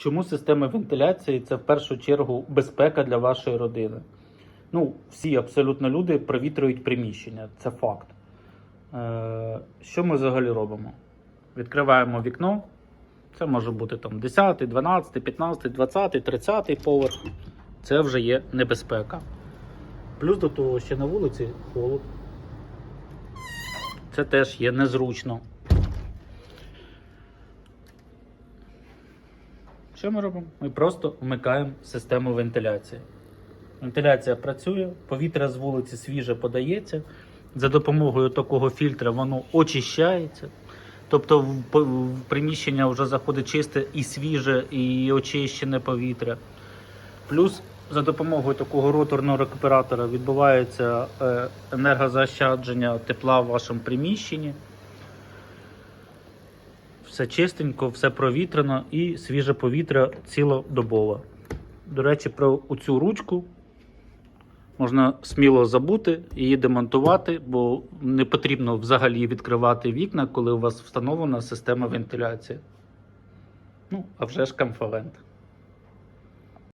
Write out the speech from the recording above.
Чому система вентиляції це в першу чергу безпека для вашої родини? Ну, всі абсолютно люди провітрюють приміщення, це факт. Е, що ми взагалі робимо? Відкриваємо вікно. Це може бути там 10, 12, 15, 20, 30 поверх. Це вже є небезпека. Плюс до того ще на вулиці холод. Це теж є незручно. Що ми робимо? Ми просто вмикаємо систему вентиляції. Вентиляція працює, повітря з вулиці свіже подається. За допомогою такого фільтра воно очищається. Тобто в, приміщення вже заходить чисте і свіже, і очищене повітря. Плюс за допомогою такого роторного рекуператора відбувається е, енергозаощадження тепла в вашому приміщенні. Все чистенько, все провітрено і свіже повітря цілодобово. До речі, про цю ручку можна сміло забути її демонтувати, бо не потрібно взагалі відкривати вікна, коли у вас встановлена система вентиляції. Ну, а вже ж комфорент.